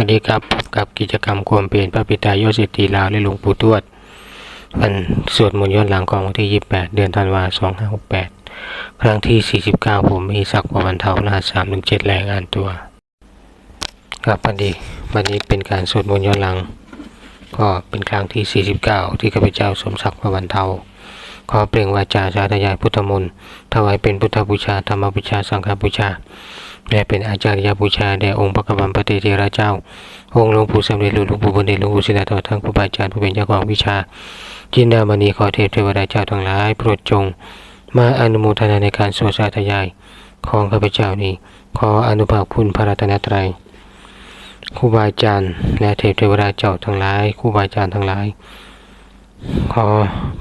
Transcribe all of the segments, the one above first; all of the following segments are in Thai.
วัสดีครับพบกับกิจกรรมความเปลี่ยนพระปิตายอดเศรษฐีลาวและหลวงปู่ทวด วันสวดมนต์ย้อนหลังของวันที่ 28 เดือนธันวาคม2568 ครั้งที่ 49 ผมมีศักดิ์ประวันเทารหัส317รายงานตัว ครับวันนี้วันนี้เป็นการสวดมนต์ย้อนหลัง ก็เป็นครั้งที่ 49 ที่ข้าพเจ้าสมศักดิ์ประวันเทาขอเปล่งวาจาสาธยายพุทธมนต์ถวายเป็นพุทธบูชาธรรมบูชาสังฆบูชา และเป็นอาจารยบูชาแด่องค์พระกบัมปฏิเทระเจ้า องค์หลวงปู่สำเร็จหลวงปู่บุญเดชหลวงปู่ศิลาธรทั้งครูบาอาจารย์ผู้เป็นเจ้าของวิชา จินดามณีขอเทพเทวดาเจ้าทั้งหลายโปรดจง มาอนุโมทนาในการสวดสาธยาย ของข้าพเจ้านี้ ขออนุภาพคุณพระรัตนตรัยครูบาอาจารย์และเทพเทวดาเจ้าทั้งหลายครูบาอาจารย์ทั้งหลาย ขอ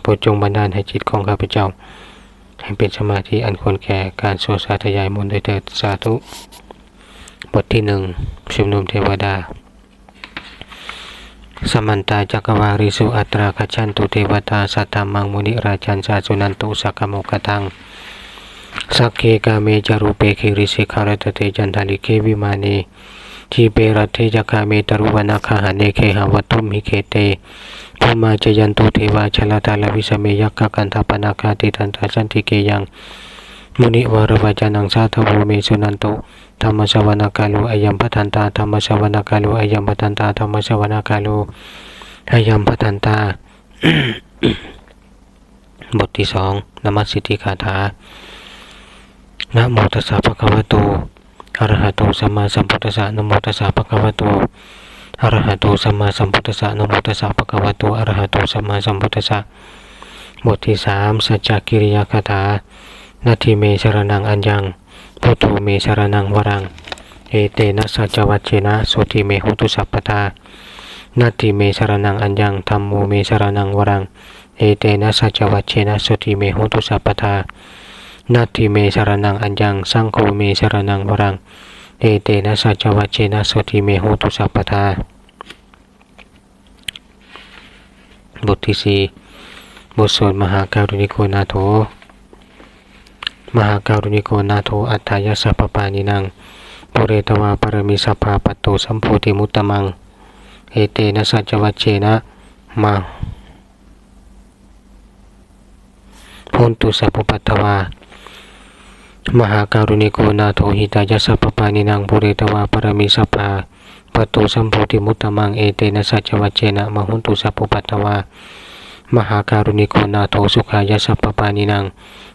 โปรดจงบันดาลให้จิตของข้าพเจ้า ให้เป็นสมาธิอันควรแก่การสวดสาธยายมนต์โดยเถิดสาธุ บทที่หนึ่งชุมนุมเทวดา สมันตาจักวาริสุอัตราคชันตุเทวตาสัตตมังมุนิราชันสาสุนันตุสักขโมกทังสักเคกาเมจารุเปคิริสิขารตเตจันทาลิเควิมานี ทีเปรัตเทจักาเมตรุวนาคาหาเนเคหาวัตุมิเคเตภูมาจยันตุเทวาชลาตาลวิสเมยักกกันทปนาคาติตันตาสันติเกยังมุนิวารวาจานังสาธโวเมสุนันโตธรรมสวนากาโลอายัมพัทันตาธรรมสวนากาโลอายัมพัทันตาธรรมสวนากาโลอายัมพัทันตา บทที่สองนมัสสิทธิคาถานะโมตัสสะภะคะวะโต อระหะโตสัมมาสัมพุทธัสสะนโมตัสสะภะคะวะโตอระหะโตสัมมาสัมพุทธัสสะนโมตัสสะภะคะวะโตอระหะโตสัมมาสัมพุทธัสสะบทที่สามสัจจกิริยาคาถานาทีเมชรนังอัญญังพุทโธเมชรนังวรัง เอเตนะสัจวัชเชนะสุติเมหุตุสัพพทานาทีเมชรนังอัญญังธรรมโมเมชรนังวรัง เอเตนะสัจวัชเชนะสุติเมหุตุสัพพทา นาทีเมชรนังอัญญังสังโฆเมชรนังวรังเอเตนะสัจวัชเชนะสุติเมหุตุสัพพทาบทที่สี่บทสวดมหาการุณิโกนาโถมหาการุณิโกนาโทอัตถายสัพพปานินังปุเรตวาปรมิสัพพาปตโตสัมโพธิมุตตมังเอเตนะสัจวัชเชนะมาพุนตุสัพพปัตวา มหาการุณิโกนาโทหิตายสัพปานินังปุเรตวาปรมิสัพพาปตโตสัมโพธิมุตตมังเอเตนะสัจวัชเชนะมหุนตุสัพพปัตถวามหาการุณิโกนาโทสุขายสัพปานินัง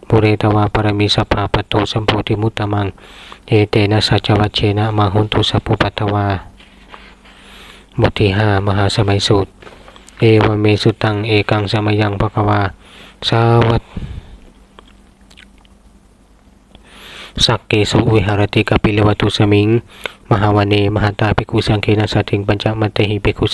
ปุเรตวาปรมิสัพพาปตโตสัมโพธิมุตตมังเอเตนะสัจวัชเชนะมหุนตุสัพพุปัตตวาบทที่ห้ามหาสมัยสูตร เอวเมสุตังเอกังสมยังภควาสาวัต สักเกสุวิหารติกปิลวัตุสมิงมหาวเนมหาตาภิกขุสังเคนะสัตถิงปัญจมัตเตหิภิกขุ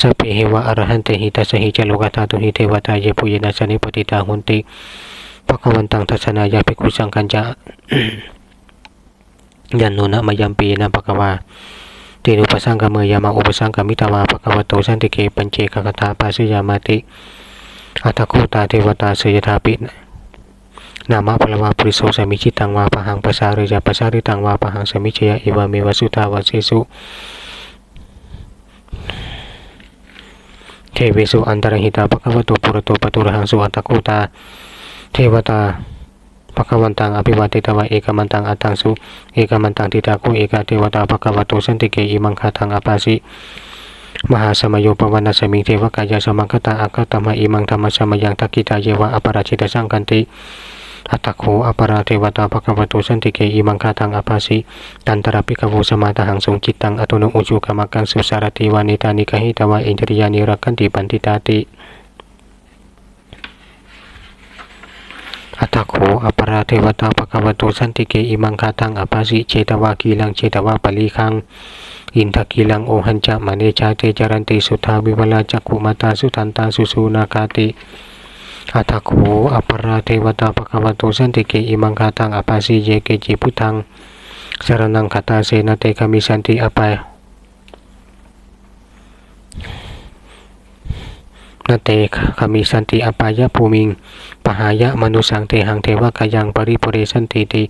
สัตเหิสัพเพหิวะอรหันเตหิตัสหิจโลกตาตุหิเทวตาเยปุยนาสนิปติตาหุนติพระควันตังทัศนายาภิกขุสังคัญจาอัตตโกจจุนังสุทาวายิกานังเทวานังเอตาตหุสีอายังโคภควาสัการังมหาวเนมหาตาภิกขุสังเคนะสัตถิงปัญจมัตเตหิภิกขุสัตเตหิสัพเพหิวะอรหันเตหิตัสสหิจโลกตาตุหิเทวตาเยปุยนาสานิปติตาหุนติพระควันตังทัศนายาภิกุสังคัญจายันโนนะมายัมปีนะภควาตินุปสังกเมยามาอุปสังกมิตาวาภควโตสันติเกปัญเจกคตาปัสยามาติอัตโคตาเทวตาเสยธาปินามะพลวาปริโสสมิจิตังวาปะหังปะสาริยาปะสาริตังวาปะหังสมิจยะเอวาเมวสุทาวาเสสุ เทเวสุอันตรหิตาภควโตปุรโตปตุระหังสุอัตโคตา เทวตาภควันตังอภิวัติตวะเอกมันตังอัตังสุเอกมันตังติตาคุเอกเทวตาภควโตสันติเกอิมังคาทังอปาสิมหาสมโยปวันสมิงเทวกายาสมังคตาอัคตมะอิมังธรรมสมยังทักกิตาเยวะอปราชิตสังกันติ อัตตโคอปราเทวตาภควโตสันติเกอิมังคาทังอปาสิตันตระปิกโวสมาตหังสงจิตตังอตุนอุจุกรรมกังสุสารติวานิตานิกหิตวะอินทริยานิรักขันติปันติตาติอัตถโขอปราเทวตาภควโตสันติเกอิมังคาตังอปัสสิเจตวากีลังเจตวาปลีคังอินทกีลังโอหันจะมเนจาเตจารันติสุทาวิวลาจักขุมาตาสุทันตาสุสูนาคาติ อัตถโขอปราเทวตาภควโตสันติเกอิมังคาตังอปัสสิเยเกจิพุทังสรนังคตาเสนาเตกามิสันติอปัยนาเตคามิสันติอปายะภูมิงปหายะมนุสังเตหังเทวกายังปริปุเรสันติติ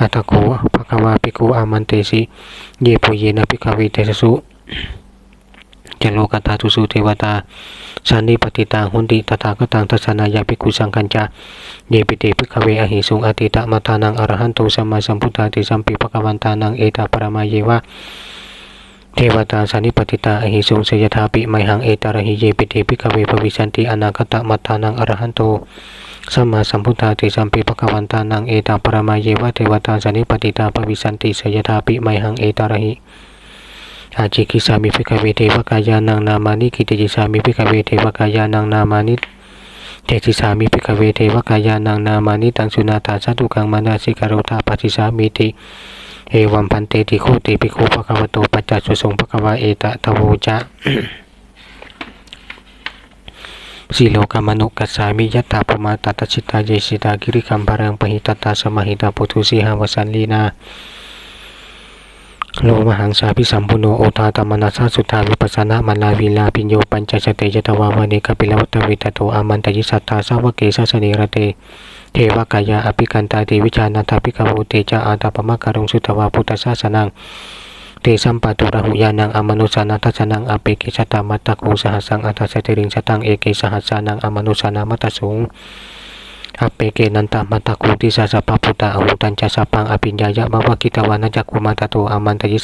อัตถโขภควาภิกขุอามันเตสิเยปุเยนะภิกขเวเตสุ สุจโลกตาทุสุเทวตาสันนิปติตังหุนติตถาคตังทัศนายาภิกขุสังคัญจาเยปิเตภิกขเวอหิสุงอติตะมัทานังอรหันโตสัมมาสัมพุทธาติสัมปิภควันตานังเอตาปรมาเยวะเทวตาสันนิปติตาอหิสุงสยถาปิไมหังเอตารหิเยปิเตภิกขเวภวิสันติอนาคตมัทานังอรหันโตสัมมาสัมพุทธาติสัมปิภควันตานังเอตาปรมาเยวะเทวตาสันนิปติตาภวิสันติสยถาปิไมหังเอตารหิ อาจิกิสามิภิกเวเทวกายานังนามานิกิติจิสามิภิกเวเทวกายานังนามานิเตติสามิภิกเวเทวกายานังนามานิตังสุนาตาสัตุกังมานาสิกโรธาปฏิสามิติเอวัมพันเตติโคติภิกขุภควโตปัจจสุสงภควาเอตะทโวจะสีโลกามนุกัสสามิยัตตาปมาตัตชิตาเยสิตากิริคัมภารังปหิตตาสมหิตาปุถุสีหาวสันลีนา โลมหังสาพิสัมพุโนโอทาตมนัสสะสุทธาวิปัสสนามาลาวิลาปิญโยปัญจสเตยตวาวานิกปิลวัตวิตโตอามันตยิสัทธาสาวกเกสัสนิรเตเทวกายาอภิกันตาเตวิจานาทาภิกขโวเตจาอาตาปมะการุงสุตวาพุทธศาสนังเตสัมปะตุระหุยานังอมนุสานาทัสนังอเปกิชตามัตตะโกสหัสังอัตถสติริงสตังเอเกสหัสานังอมนุสานามัตตสุง อเปเกนันตมัตตะคุติสาสะปะพุตตะอหุตัญจะสัพพังอภิญญายะมะวะกิตวานะจักกุมาตโตอามันตยิ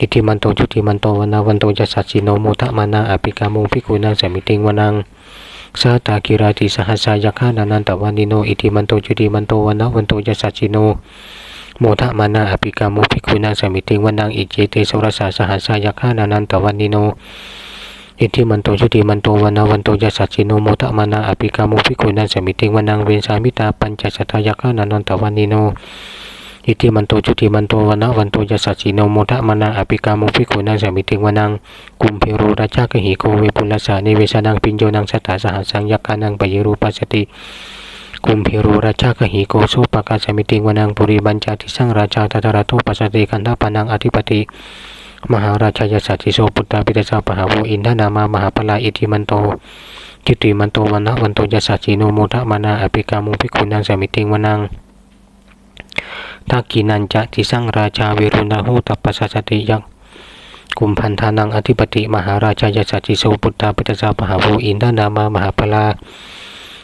อิทิมันโตชุติมันโตวนนะวันโตยสาสีโนโมทะมานาอภิกามุภิกขุนังสมิติวันนังชาสหสาเหมวตายกานานันตวันนิโตจัสสิโนโมทะมานาอภิกามุภิกุนังสมิติงวนังสาตากิราติสหัสายาคานานันตวันิโนอิติมันโตจุติมันโตวนาวันโตจัสสัจจิโนโมทะมานาอภิกามุภิกุนังสมิติงวนังอิเจเตสุรสาสหัสายาคานานันตวันิโนอิทิมันโตชุติมันโตวันาวันโตจัสสัจจิโนโมทะมานาอภิกามุภิกุนังสมิติงวนังเวนสามิตาปัญจสัตยาคานานันตวันิโน อิติมันโตจุติมันโตวันนะวันโตยสัจิโนโมทะมานาอภิกามุภิกขุนังสมิติงวนังกุมพิโรราชากหิโกเวปุลสานิเวสนังปิญโยนังสัตตาสหัสังยักานังปยิรูปัสสติกุมพิโรราชากหิโกโสปกาสมิติงวนังปุริบัญจติสังราชาตตระโตปัสสติกันทปานังอธิปติ มหาราชายสัจิโสปุตตาปิตสาปหาโวอินทนามามหาปลาอิติมันโตจิติมันโตวันนะวันโตยสัจิโนโมทะมานาอภิกามุภิกุนังสมิติงวนัง ทักกินันจะทิสังราชาวิรุณหูตัปปัสสติยังกุมพันธานังอธิปติมหาราชายสัจจิโสปุตตาปิตสาปหาโวอินทนามามหาปลา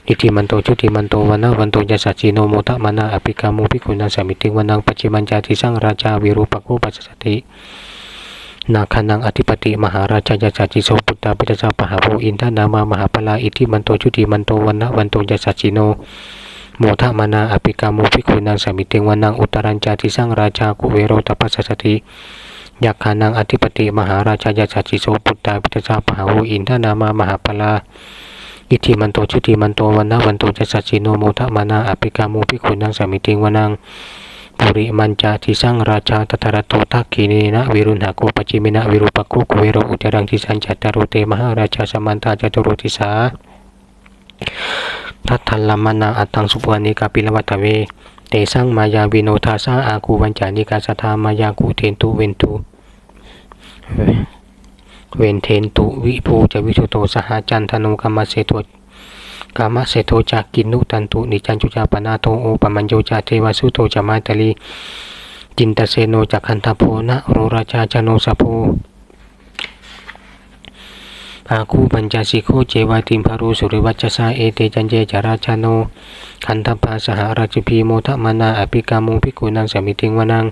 อิทิมันโตชุติมันโตวันาวันโตยสัจจิโนโมทะมานาอภิกามุภิกุณังสมิติวันังปัจจิมัญจาทิสังราชาวิรูปโกปัสสตินาคานังอธิปติมหาราชายสัจจิโสปุตตาปิตสาปหาโวอินทนามามหาปลาอิทิมันโตชุติมันโตวันนาวันโตยสัจจิโน โมทะมานาอภิกามุภิกขุนังสมิติงวันังอุตรัญจาทิสังราชากุเวโรตปัสสติยักขานังอธิปติมหาราชายาสัจจิโสปุตตาปิตสาปหาวุอินทนามามหาปลาอิทิมันโตชุติมันโตวันนาวันโตจัสสจิโนโมทะมานาอภิกามุภิกขุนังสมิติงวันังปุริมันจาทิสังราชาตตระโตทักขีเนนะวิรุณหโกปจิมินะวิรูปโกกุเวโรอุจรังทิสัญจัตตโรเตมหาราชาสมันตาจตุโรติสา ทัตทัลมนาอัตตังสุปวานิกาปิลวัตเว เตสังมายาวิโนทาสาอาคูวัญจานิกาสทามายาคูเทนตุเวนตุเวนเทนตุวิภูจะวิชุโตสหจันทนุกรรมเสโตกามเสโทจากกินุตันตุนิจันจุจาปนาโตโอปมัญโยจาเทวสุโตจามาตลีจินตเสโนจักขันธโพนะโรราชาจโนสโพ อาคูปัญจสิโคเจวาติมพารุสุริวัชสาเอเตจันเจจาราชาโนคันธปาสหราชพีโมทมานาอภิกามุภิกุนังสมิติงวนัง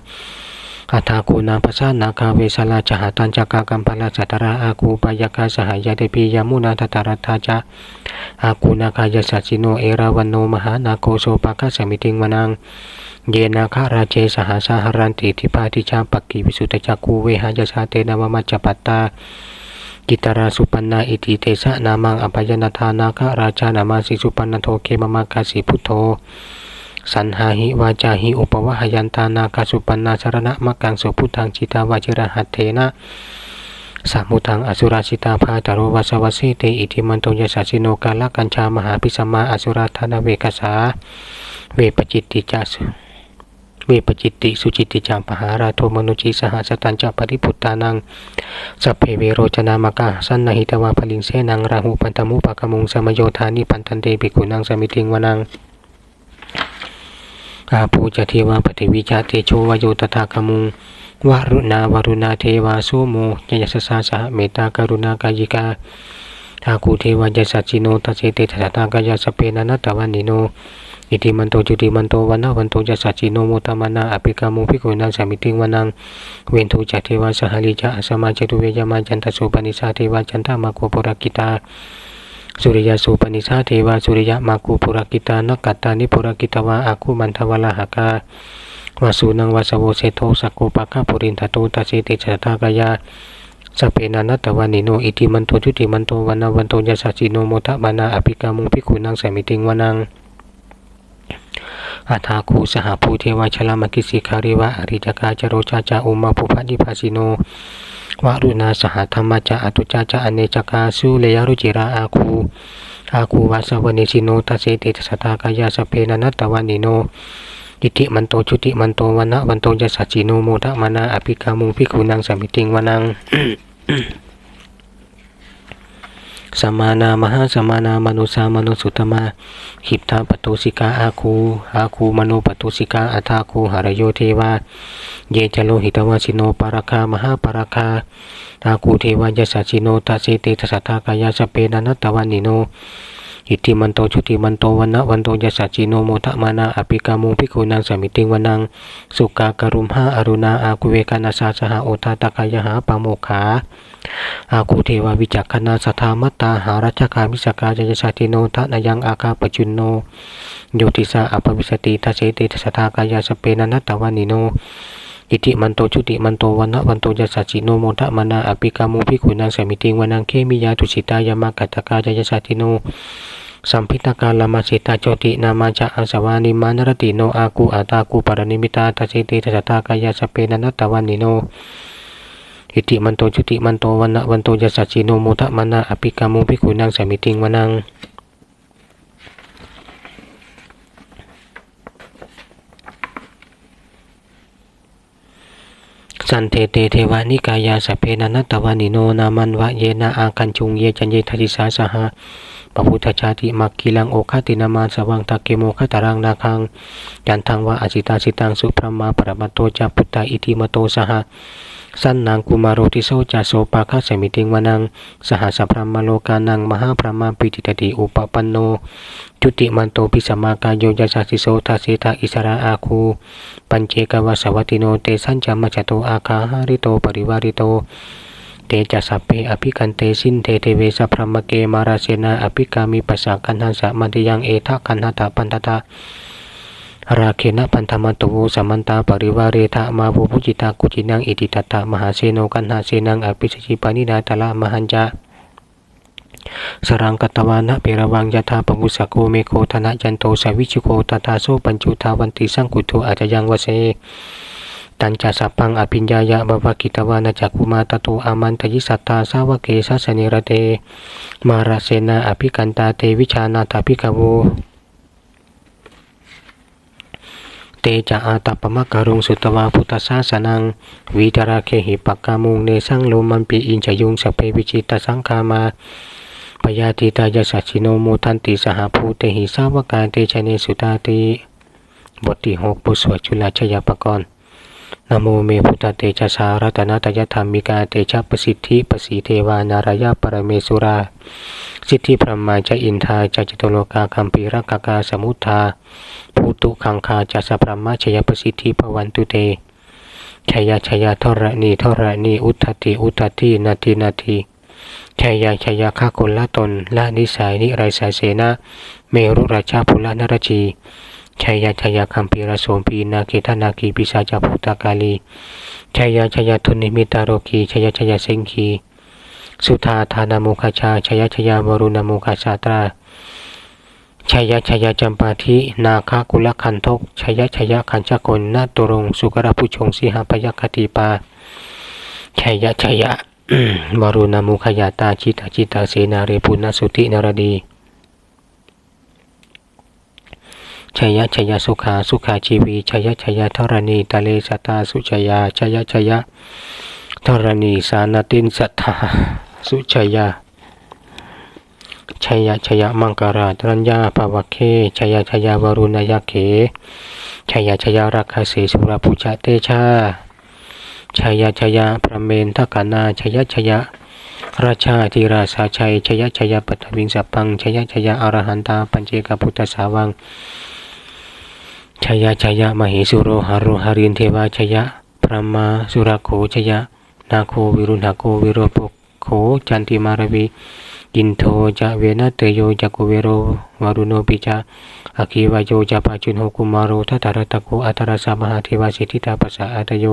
อัฏฐาคูนาปัสสานาคาเวสลาจหาตันจักกากัมพลาจัตราอาคูปายกาสหายาเดปียามุนาตตารัตถาจะอาคูนาคายสัจิโนเอราวันโนมหานาโกโสปะกะสมิติงวนังเยนาคาราเจสหาสาหรันติทิปาติชาปักกิวิสุตจักคูเวหายชาเตนามมัจจปัตตา กิตราสุปันนาอิติเตสะนามังอภัยนาธานาคราชานามาสิสุปันนโทเคมมากาสิพุทโธสันหาหิวาจาหิอุปวะหยันตานาคาสุปันนาสารณะมักังสุพุทธังจิตาวาจิระหัตเถนะสามุทังอสุราชิตาภาตโรวาสวัสสิเตอิทิมันโตยสัสสิโนกาลกัญชามหาพิสมาอสุราธนเวกสาเวปจิตติจัส เวปจิตติ สุจิตติจามปหาราโทมนุจีสหัสตัญจปริพุตตานังสัพเพเวโรจนามกาสันนหิตวาพลิงเสนังราหูปันตมุปะกมุงสมโยธานิปันตันเตปิกุนังสมิติงวนังอาปูจเทวาปฏิวิจาเตโชวโยตถาคมุงวารุณาวารุณาเทวาสุโมยยสสาสหเมตากรุณากายิกาอาคูเทวายสัจจิโนตัสเสเตทัตตากายสเปนันตวันนิโน อิติมันโตจุติมันโตวันนาวันโตจะสัจจิโนโมตมานาอภิกามุภิกุนังสามิติงวนังเวนทุจัตเทวาสหลิจาอสมาจตุเวยามาจันทสุปนิสาเทวาจันทมาโกปุรกิตาสุริยสุปนิสาเทวาสุริยมากุปุรกิตานกัตตานิปุรกิตวาอาคุมันทวลาหกาวาสุนังวาสโวเสโทสักโกปะกะปุรินทโตตัสเสติจัตตากายาสเพนานัตวานิโนอิติมันโตจุติมันโตวันนาวันโตยะสัจจิโนโมทะมานาอภิกามุภิกุนังสามิติงวนัง อาทาคูสหภูเทวชลามกิสิคาริวะอริจกาจโรชาจาอุมาภุพันิภาสิโนวารุณาสหธรรมจาอตุจาจาอเนจกาสุเลยรุจิราอาคูอาคูวาสวเนสิโนตัสเสติสตากายาสเพนานัตตวานิโนอิติมันโตจุติมันโตวันะวันโตยะสัจจิโนโมทะมานาอภิกามุภิกุนังสามิติงวนัง สมานามหาสมานามนุสามนุสุตมาหิบทาปตุสิกาอาคูอาคูมโนปตุสิกาอัตาคูหรโยเทวาเยจโลหิตวาสิโนปาราคามหาปาราคาอาคูเทวายสัชิโนตัสเสติทัสสตากายาสเปนันตวานิโน อิติมันโตชุติมันโตวันนะวันโตยสัจจิโนโมทะมานาอภิกามุภิกุนังสมิติงวนัง สุกากรุมหาอรุณาอาคุเวกานาสาสหโอตาตกายหาปาโมขาอาคูเทวาวิจักขณาสัทธามัตตาหารัชกามิสกาจยสาติโนทะนายังอาคาปจุนโนโยติสาอปวิสติทัสเสติทัสสทากายสเปนันตวานิโนอิติมันโตชุติมันโตวันนะวันโตยสัจจิโนโมทะมานาอภิกามุภิกุนังสมิติงวนังเคมิยาตุสิตายามากัตตกาจยสาติโน สัมพิตากาลามาสิตาโจตินามาจะอาสวานิมานรติโนอากูอาตากูปารณิมิตาทัสเสติทัสสทากายาสเปนันตวานิโนอิติมันโตจุติมันโตวันนะวันโตยะสัจจิโนโมทะมานาอภิกามุภิกุนังสามิติงวนังสันเทเตเทวานิกายาสเพนันตวานิโนนามันวะเยนะอาคันจุงเยจันเยทัติสาสหะ ปพุทธชาติมักกิลังโอคตินามาสวังตะเกโมคตารังนาคังยันทังวะอจิตาสิตังสุพรมาปรมัตโตจาพุตตาอิติมโตสหสันนางกุมารโรติโสจาโสปาคาสมิติงวนัง สหสัพพรมโลกานังมหาพรมาปิติตติอุปปันโน จุติมันโตปิสมากายโยยสัสสิโสทัสเสตาอิสระอาคู ปัญเจกวาสวัติโนเตสัญจามจโตอาคาหาริโตปริวาริโต เตจะสัพเพอภิกันเตสินเทเทเวสพรมเกมาราเสนาอภิกามิปัสสะกันหันสะมันติยังเอทะกันหตาปันตตาราเคนะพันธมันตโวสัมมันตาปริวาเรทะมาภูพุจิตากุจินังอิติตัตะมหาเสโนกันหาเสนังอภิสจิปานินาตละมหัญจาสรังกตวานะเปรวังยะธาปมุสสะโกเมโคธนะยันโตสวิชุโกตตาโซปัญจุทาวันติสังกุโตอาจจะยังวเส ตันจสัพพังอภิญญายะบวกิตวานะจักุมาตโตอามันตยิสัตตาสาวเกสัสนิระเตมาราเสนาอภิกันตาเตวิชานาตาภิกขโวเตจะอาตปมะกรุงสุตวาพุทธสาสนังวิจาราเคหิปักกามุงเนสังโลมันปีอินจยุงสเปวิจิตสังคามาปยาติตายสัจชิโนโมทันติสหภูเตหิสาวกาเตชะเนสุตาติบทที่หกบทสวดจุลชยปกรณ์ นโมเมพุทธเตชะสารัตนตยธรรมิกาเตชะประสิทธิปสีเทวานารายาปรเมสุรา สิทธิพรหมาจะอินทาจะจตุโลกาคัมปีรักกากาสมุทธาภูตุขังคาจะสพพรหมชยประสิทธิภวันตุเตชยชยทรณีทรณีอุทธติอุทธตินาทีนาทีชยชยฆาคนละตนละนิสัยนิไรสายเสนาเมรุราชาภุลนรจี ชัยยะชัยยะคัมปีรโสมปีนาเกทนาคีปิสาจาภูตากาลีชัยยะชัยยะทุนิมิตาโรกีชัยยะชัยยะเซงคีสุธาธานามุขชาชัยยะชัยยะวรุณามุขชาตราชัยยะชัยยะจำปาทินาคากุลคันทกชัยยะชัยยะขันชกลนาตุรงสุกระพุชงสีหพยคติปาชัยยะชัยยะวรุณามุขยาตาจิตาจิตาเสนาเรปุณสุตินารดี ชยะชยะสุขาสุขาชีวีชยะชยะธรณีตะเลสตาสุชยาชยะชยะธรณีสานตินสัทธาสุชยาชยะชยะมังกราตรัญญาปวะเคชยะชยาวรุณยเขชยะชยะรักขเสสุรปุจเตชาชยะชยะพระเมนทกานาชยะชยะราชาธิราชาชัยชยะชยะปัตวิงสัพพังชยะชยะอรหันตาปัญเจกพุทธสาวัง ชยชยมหิสุโรหารุหารินเทวาชยะพระมาสุรโขชยะ นาโควิรุณาโควิโรปโขจันติมารวีกินโทจะเวนะเตโยจะกุเวโรวารุโนปิจาอคิวาโยจะปัจุนโหกุมารโรทัตารตะโกอัตราสามหาเทวาสิทธิตาปัสสะอัตโย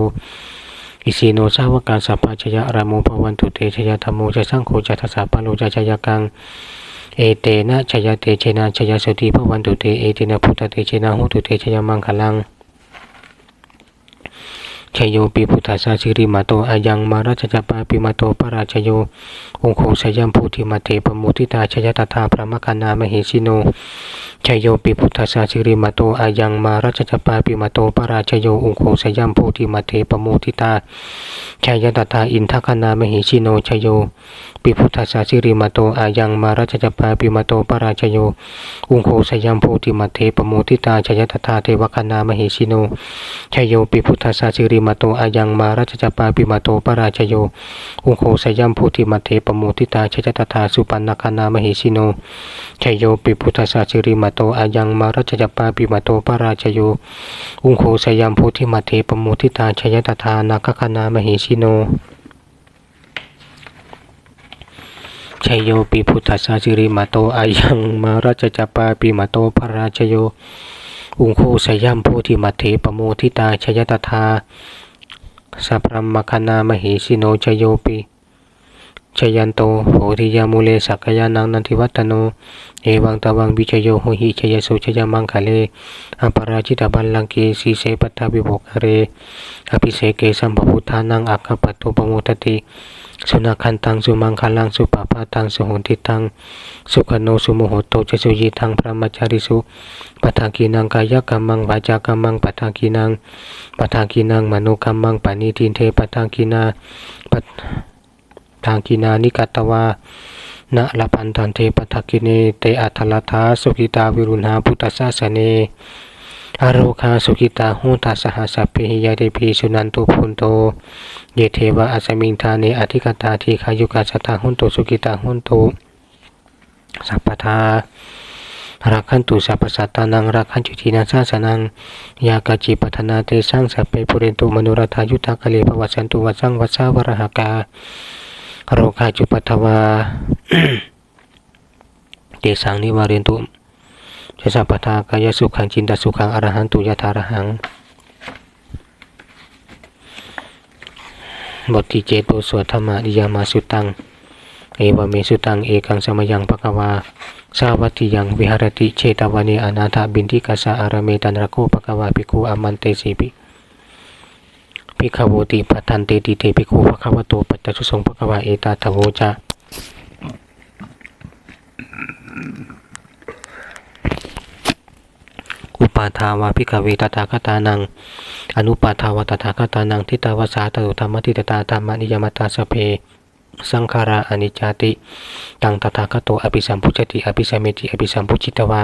อิสิโนสาวกาสัพพชยะรามุภวันตุเตชยธรรมโมจะสังโฆจะทัสสะปะโลจะชยกัง เอเตนะชยเตเชนะชยสติภวันตุเตเอเตนะพุทธเตเชนะหุตุเตชยมังคลังชโยปิพุทธาสาสิริมาโตอายังมาราชจปาปิมาโตปราชโยองโฆสยามพุทธิมาเตปมุติตาชยตถาพระมคานามหิสิโน ชโยปิพุทธาสาสิริมาโตอายังมารัชจปาปิมาโตปราชโยองโคสยัมพุธิมาเทปโมุติตาชายตตาอินทคานามหิชิโนชโยปิพุทธาสาสิริมาโตอายังมารัชจปาปิมาโตปราชโยองโคสยัมพุธิมาเทปโมุติตาชายตตาเทวคานามหิชิโน ชโยปิพุทธาสาสิริมาโตอายังมาราชจปาปิมาโตปราชโย อุโคสยัมพุทธิมาเทปโมทิตาชจตถาสุปันนาคานามหิสิโนชโยปิพุทธสาสิริมาโตอายังมาราชจปาปิมาโตปราชโย อุโคสยัมพุทธิมาเทปโมทิตาชยตถานาคานามหิสิโนชัยโยปิพุทธสาสิริมาโตอายังมาราชจปาปิมาโตปราชโย อุงโคสยัมโพธิมัเถปโมทิตาชยตถาสัพพมคณามหิสิโนชโยปิชยันโตโหทิยามุเลสักยานังนันทิวัตโน เอวังตวังวิชโยโหหิชยสุชยมังคะเลอปราชิตบัลลังเกสีเสปตาวิโภคเรอภิเสเกสัมปพุทธานังอัคคปตุปโมตติ สุนัขันตังสุมังคลังสุปปาตังสุหุนติตังสุขโนสุโมโหโตเจสุยิทังพระมัจจาริสุปัทากีนังกายกรรมังวาจากรรมังปัทากีนังปัทากีนังมโนกรรมังปานิทินเทปัทากีนาปัทากีนานิกัตวานะละพันธันเทปัทากิเนเตอัทลทาสุขิตาวิรุณาพุทธสาสเน อโรคาสุขิตาหุตัสหสัพพหิยาเดพีสุนันตุพุนโต เยเทวะอัสมิงทาเนอธิกตาทีขายุกาสตาหุนตุสุขิตาหุนตุสัพพทารักขันตุสัพพสัตตานังรักขันจุตินาสาสนังยากาจิปัฒนาเตสังสัพเพปุเรนตุมนุรัฐายุทธกะเลภวัสันตุวัสังวัสสาวรหกาโรคาจุปัทวาเตสังนิวาเรนตุ จะสัพพทากายสุขังจินตสุขังอรหันตุยถารหัง บทที่เจตบทสวดธรรมนิยามาสุตัง เอวเมสุตังเอกังสมยังปะกวาสาวัติยังวิหารติเชตวานีอนาถบินทิกาสาอารเมตันรโกปะกวาภิกขุอมันเตสีปิภิกขโวติปัทันเตติเตภิกขุปะควโตปัจจุสงปะกวาเอตาทโวจา อุปาทาวาพิกเวตถาคตานัง อนุปาทาวตถาคตานังทิตาวสาตตุธรรมทิตตาธรรมนิยมตาสเพสังขาราอนิจจติตังตถาคตอภิสัมพุจติอภิสัมเมติอภิสัมพุจิตวา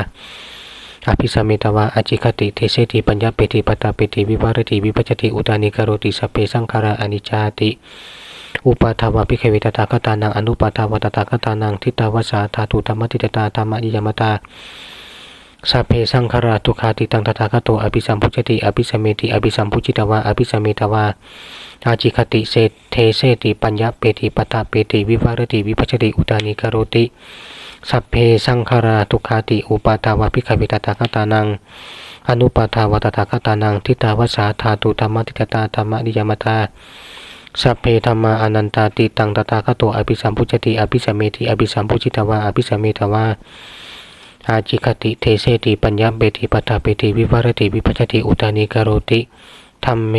อภิสัมเมตวาอจิคติเทเสติปัญญาเปติปัตตาเปติวิวารติวิปัจติอุตานิกรติสเพสังขาราอนิจจติอุปาทาวาพิเควิตตาคตานังอนุปาทาวตถาคตานังทิตาวสาธาตุธรรมทิตตาธรรมนิยมตา สัพเพสังขาราทุกขาติตังตถาคตโตอภิสัมพุจติอภิสัมเมติอภิสัมพุจิตวาอภิสัมเมตวาอาจิคติเศเทเสติปัญญาเปติปัตาเปติวิวารติวิปัชติอุตานิกโรติสัพเพสังขาราทุกขาติอุปาทาวะพิขวิตตาคตานัง อนุปาทาวตถาคตานังทิตาวสาธาตุธรรมติตตาธรรมนิยมตาสัพเพธรรมาอนันตาติตังตถาคตโตอภิสัมพุจติอภิสัมเมติอภิสัมพุจิตวาอภิสัมเมตวา อาจิคติเทเสติปัญญาเบติปตาเปติวิวารติวิปัชติอุตานิกโรติธรรมเม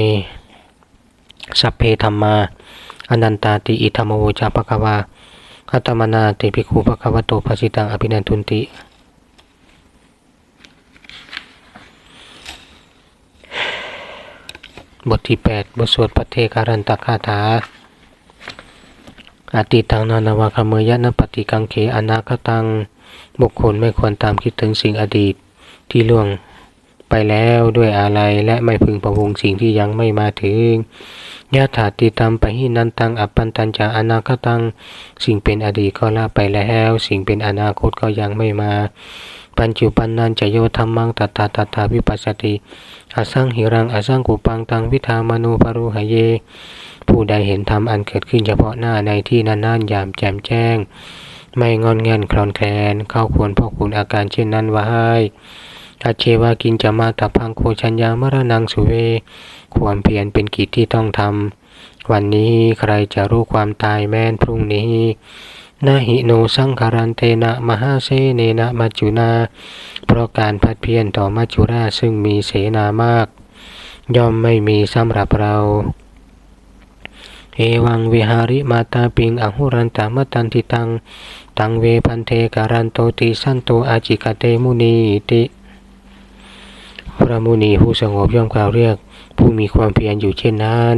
สัพเพธรรมาอนันตาติอิธรรมโวจาภควาอัตมนาติภิกขุภควโตภสิตังอภินันทุนติ บทที่ 8 บทสวดปเทการันตคาถาอติตังนานาวาคเมยะนปฏิกังเขอนาคตัง บุคคลไม่ควรตามคิดถึงสิ่งอดีตที่ล่วงไปแล้วด้วยอะไรและไม่พึงประวงสิ่งที่ยังไม่มาถึงยะถาติตามไปหินันตังอัปปันตัญจาอนาคตัง สิ่งเป็นอดีตก็ละไปแล้ว สิ่งเป็นอนาคตก็ยังไม่มา ปัญจุปันนันจะโยธรรมังตัตตาตัตถาวิปัสสติอสังหิรังอสังกุปังตังวิธามโนปรุหเย ผู้ใดเห็นธรรมอันเกิดขึ้นเฉพาะหน้าในที่นั้นๆยามแจ่มแจ้ง ไม่งอนเงันคลอนแคลนเข้าควรพ่อคุณอาการเช่นนั้นไว้อาเชวากินจะมาตับพังโคชัญญามรณังสุเว ความเพียรเป็นกิจที่ต้องทำ วันนี้ใครจะรู้ความตายแม้นพรุ่งนี้นาหิโนสังคารันเตนะมหาเสเนนะมัจจุนา เพราะการพัดเพียรต่อมัจจุราซึ่งมีเสนามาก ย่อมไม่มีสำหรับเราเอวังวิหาริมาตาปิงอหุรันตามตันติตัง ตังเวพันเทการันโตติสันโตอาจิกาเตมุนีติ พระมุนีผู้สงบย่อมกล่าวเรียก ผู้มีความเพียรอยู่เช่นนั้น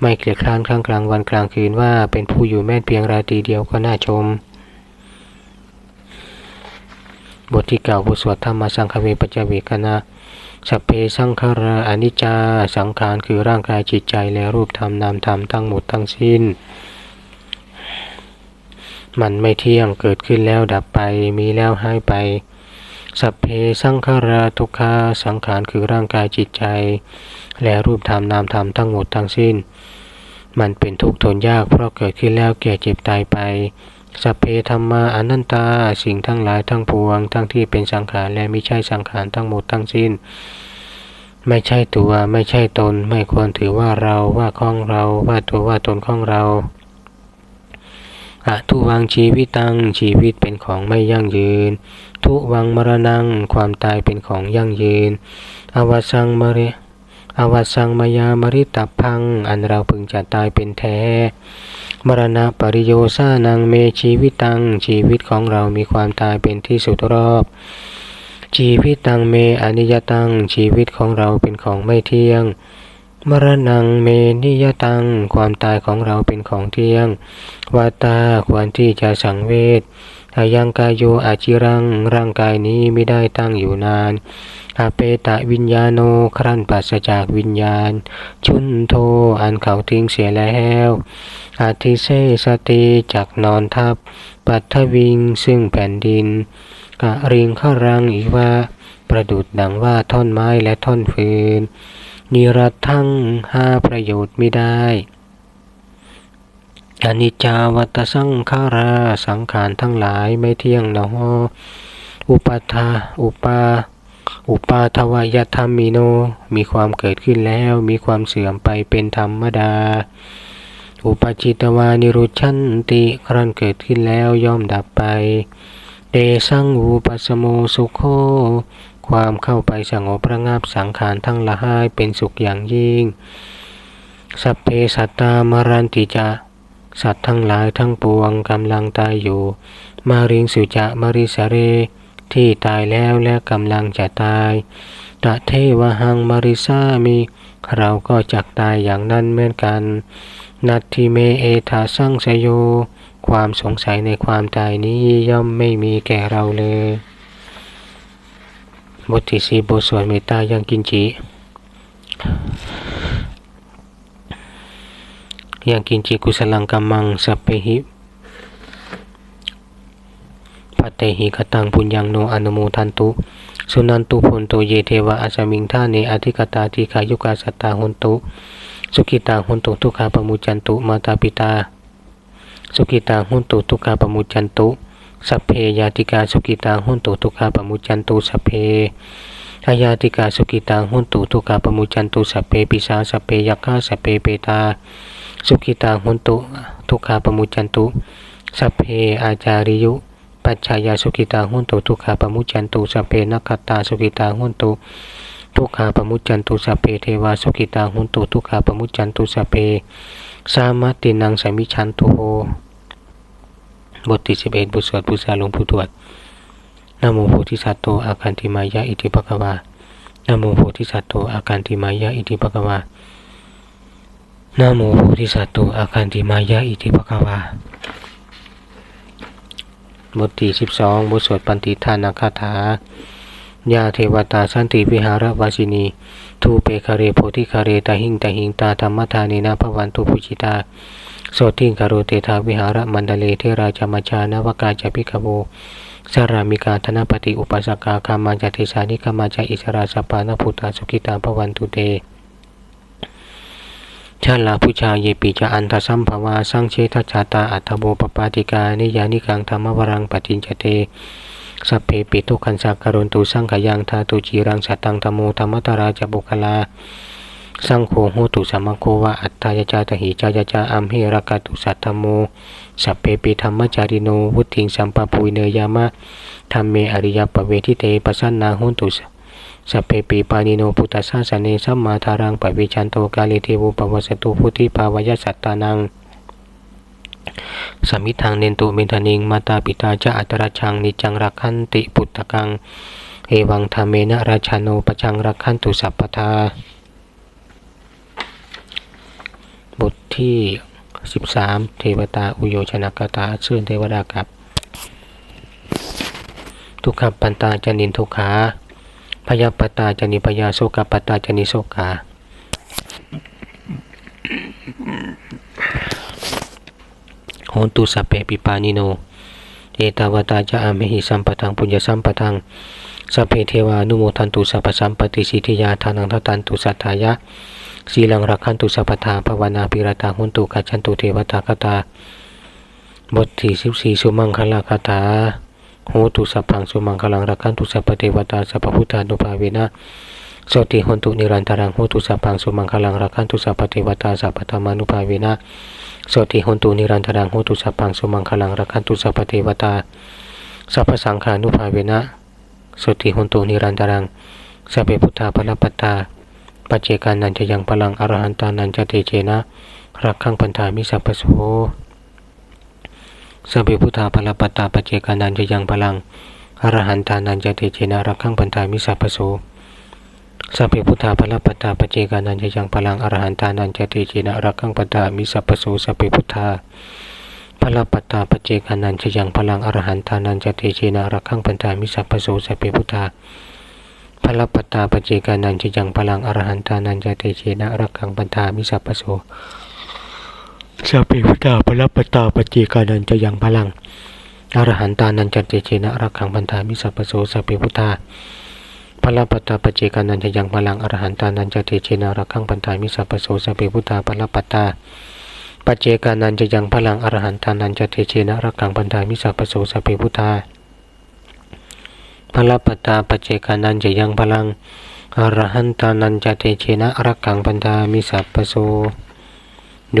ไม่เกลียดคร้านข้างกลางวันกลางคืนว่าเป็นผู้อยู่แม่นเพียงราตรีเดียวก็น่าชม บทที่เก่าบทสวดธรรมสังคเวปจจเวกนาสัพเพสังขาราอนิจจา สังขารคือร่างกายจิตใจและรูปธรรมนามธรรมทั้งหมดทั้งสิ้น มันไม่เที่ยงเกิดขึ้นแล้วดับไปมีแล้วหายไป สัพเพสังขาราทุกขาสังขารคือร่างกายจิตใจ และรูปธรรมนามธรรมทั้งหมดทั้งสิ้น มันเป็นทุกข์ทนยากเพราะเกิดขึ้นแล้วแก่เจ็บตายไป สัพเพธรรมาอนันตาสิ่งทั้งหลายทั้งปวง ทั้งที่เป็นสังขารและไม่ใช่สังขารทั้งหมดทั้งสิ้นไม่ใช่ตัวไม่ใช่ตน ไม่ควรถือว่าเราว่าของเราว่าตัวว่าตนของเรา อะทุวังชีวิตังชีวิตเป็นของไม่ยั่งยืน ทุวังมรณังความตายเป็นของยั่งยืน อวสังมริอวสังมายามริตพัง อันเราพึงจะตายเป็นแท้ มรณะปริโยสานังเมชีวิตัง ชีวิตของเรามีความตายเป็นที่สุดรอบ ชีวิตตังเมอนิยตัง ชีวิตของเราเป็นของไม่เที่ยง มรณงเมนิยตัง ความตายของเราเป็นของเที่ยง วาตาควรที่จะสังเวชอายังกายโยอาจิรัง ร่างกายนี้ไม่ได้ตั้งอยู่นาน อาเปตะวิญญาโนครั้นปราศจากวิญญาณ ชุนโทอันเขาทิ้งเสียแล้วอาทิเซสติจักนอนทับ ปัทวิงซึ่งแผ่นดินกะริงข้ารังอีว่าประดุดดังว่าท่อนไม้และท่อนฟืน นิรัตทั้งห้าประโยชน์ไม่ได้อนิจจาวัตสังขาราสังขารทั้งหลายไม่เที่ยงหนออุปทาอุปา อุปาทวายธรรมิโน มีความเกิดขึ้นแล้ว มีความเสื่อมไปเป็นธรรมดา อุปจิตวานิรุชันติครั้นเกิดขึ้นแล้วย่อมดับไปเตสังอุปสโมสุโค ความเข้าไปสงบระงับสังขารทั้งหลายเป็นสุขอย่างยิ่ง สัพเพสัตตามรันติจะสัตว์ทั้งหลายทั้งปวงกำลังตายอยู่ มาริงสุจะมาริสเร ที่ตายแล้วและกำลังจะตายตะเทวหังมาริซามีเราก็จักตายอย่างนั้นเหมือนกัน นัตทิเมเอทาสังสยโย ความสงสัยในความตายนี้ย่อมไม่มีแก่เราเลย บทที่สี่บทสวดเมตตายังกินจิยังกินจิกุสลังกัมมังสัพเพหิปัตเตหิกตังปุญญังโนอนุโมทันตุ สุนันตุพนโตเยเทวะอาสมิงท่าเนอธิกตาทีขายุกาสตาหุนตุ สุขิตาหุนตุทุกขาปมุจันตุมาตาปิตา สุขิตาหุนตุทุกขาปมุจันตุ สัพเพยาติกาสุขิตาหนตุทุกขาปมุจันตุสัพเพอายาติกาสุขิตาหนตุทุกขาปมุจันตุสัพเพปิสาสัพเพยักขาสัพเพเปตา สุขิตาหนตุทุกขาปมุจันตุสัพเพอาจาริยุ ปัจจายาสุขิตาหุนตุทุกขาปมุจันตุสัพเพนักตาสุขิตาหุนตุทุกขาปมุจันตุสัพเพเทวาสุขิตาหุนตุทุกขาปมุจันตุสัพเพสามัตินังสมิชันตุโห บทที่สิบเอ็ดบทสวดบูชาหลวงปู่ทวดนโมโพธิสัตว์โตอาคันติมายะอิติภควานโมโพธิสัตว์โตอาคันติมายะอิติภควานโมโพธิสัตว์โตอาคันติมายะอิติภควาบทที่สิบสองบทสวดปันติทานาคาถายาเทวตาสันติวิหารวาสินีทูเปคาเรโพธิคาเรตาหิงตาหิงตาธรรมทานีนาภวันตุปุจิตา โสติงคารุเตทาวิหารมันดเลเทราจามาจานวกาจพิกโวสารามิกาธนปฏิอุปสกาคามาจเทสานิกามาจอิสราสปานพุตาสุขิตาภวันตุเตชาลาพุชาเยปิจาอันทสัมภวาสังเชทชาตาอัตโบปปาติกานิยานิกังธรรมวรังปฏิญจเตสัพเพปิตุขันสักการนตุสังขยังทาตุจีรังสัตตังธรรมโมธรรมตราจบุคลา สังโฆโหตุสัมมโควะอัตตายจาตหิจายจาอัมหิรกตุสัตธรรมโมสัพเพปิธรรมจาริโนวุติงสัมปปุยเนยามะธรรมเมอริยปเวทิเตปัสันนาหุนตุสัพเพปีปานิโนพุทธสาสเนสัมมาทารังปวิชันโตกาลิเทวุปวัสตุพุทธิภาวายสัตตานังสมิทางเนนตุเมทานิงมาตาปิตาจะอัตราชังนิจังรักขันติปุตตะกัง เอวังธรรมเมนะราชาโนปจังรักขันตุสัพพทา บทที่ 13 เทวตาอุโยชนกตาเสื่อเทวดากับ ทุกขปันตาจนินทุกขาพยาปตาจนิพยาโสกปตาจนิโสกาโหนตุสัพเพปิปานิโน เอตาวตาจะอามหิสัมปทังปุญญสัมปทังสัพเพเทวานุโมทันตุสัพสัมปติสิทธิยาทานังทตันตุสัทธายะ สีลังรักขันตุสัพทาภาวนาปิรตาหุนตุกัจจันตุเทวตาคตาบทที่สิบสี่สุมังคลาคาถาโหตุสัพพังสุมังคลังรักขันตุสัพเทวตาสัพพุทธานุภาเวนะสติหนตุนิรันตารังโหตุสัพพังสุมังคลังรักขันตุสัพเทวตาสัพพธรรมานุภาเวนะสติหนตุนิรันตารังโหตุสัพพังสุมังคลังรักขันตุสัพเทวตาสัพพสังฆานุภาเวนะสติหนตุนิรันตารังสัพเพพุทธาภลปัตตา ปัจเจกานันจะยังพลังอรหันตานันจะเตเจนะ รักขังปันธามิสัพพโสสัพเพพุทธาภลปัตตาปัจเจกานันจะยังพลังอรหันตานันจะเตเจนะรักขังปันธามิสัพพโสสัพเพพุทธาภลปัตตาปัจเจกานันจะยังพลังอรหันตานันจะเตเจนะรักขังปันธามิสัพพโสสัพเพพุทธาภลปัตตาปัจเจกานันจะยังพลังอรหันตานันจะเตเจนะรักขังปันธามิสัพพโสสัพเพพุทธา พระปัตตาปเจกานันจะยังพลังอรหันตานันจะเตเชนะรักขังปันธามิสัพพโสสัพเพพุทธาพระปัตตาปเจกานันจะยังพลังอรหันตานันจะเตเชนะรักขังปันธามิสัพพโสสัพเพพุทธาพระปัตตาปเจกานันจะยังพลังอรหันตานันจะเตเชนะรักขังปันธามิสัพพโสสัพเพพุทธาพระปัตตาปเจกานันจะยังพลังอรหันตานันจะเตเชนะรักขังปันธามิสัพพโสสัพเพพุทธา พระปัตาปเจกานันจะยังพลังอรหันตานันจะเตเชนะรักขังพันธามิสัพพโส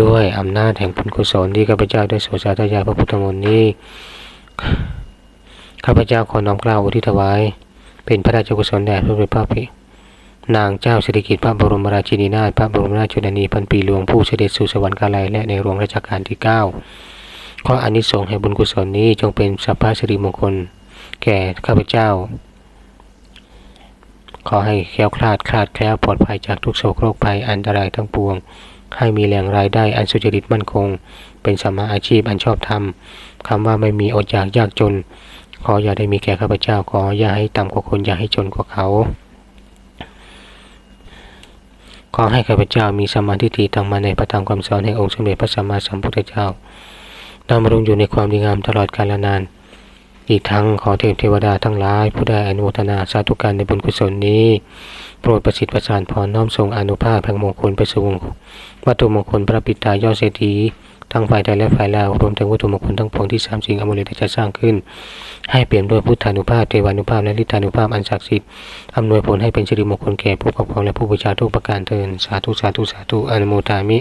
ด้วยอำนาจแห่งบุญกุศลที่ข้าพเจ้าได้โสสาธยายพระพุทธมนต์นี้ข้าพเจ้าขอน้อมกล่าวอุทิศถวาย เป็นพระราชกุศลแด่พระบรมพระพินางเจ้าสิริกิติ์พระบรมราชินีนาถพระบรมราชชนนีพันปีหลวงผู้เสด็จสู่สวรรคาลัยและในหลวงรัชกาลที่ 9ขออานิสงส์แห่งบุญกุศลนี้จงเป็นสัพพะสิริมงคล แก่ข้าพเจ้า ขอให้แคล้วคลาดคลาดแคล้วปลอดภัยจากทุกโศกโรคภัยอันตรายทั้งปวง ให้มีแหล่งรายได้อันสุจริตมั่นคง เป็นสมมาอาชีพอันชอบธรรมคำว่าไม่มีอดอยากยากจน ขออย่าได้มีแก่ข้าพเจ้า ขออย่าให้ต่ำกว่าคนอย่าให้จนกว่าเขาขอให้ข้าพเจ้ามีสมาธิที่ตั้งมาในพระธรรมคำสอนแห่งองค์สมเด็จพระสัมมาสัมพุทธเจ้าดำรงอยู่ในความดีงามตลอดกาลนาน อีกทั้งขอเทเทวดาทั้งหลายผู้ได้อนุโมทนาสาธุการในบุญกุศลนี้ โปรดประสิทธิ์ประสานพรน้อมส่งอนุภาพแห่งมงคลไปสู่วัตถุมงคลพระปิตายอดเศรษฐีทั้งฝ่ายไทยและฝ่ายลาวรวมถึงวัตถุมงคลทั้งปวงที่สามสิ่งอมฤตได้จะสร้างขึ้น ให้เปลี่ยนด้วยพุทธานุภาพเทวานุภาพและฤทธานุภาพอันศักดิ์สิทธิ์อำนวยผลให้เป็นสิริมงคลแก่ผู้ปกครองและผู้บูชาทุกประการเทินสาธุสาธุสาธุอนุโมทามิ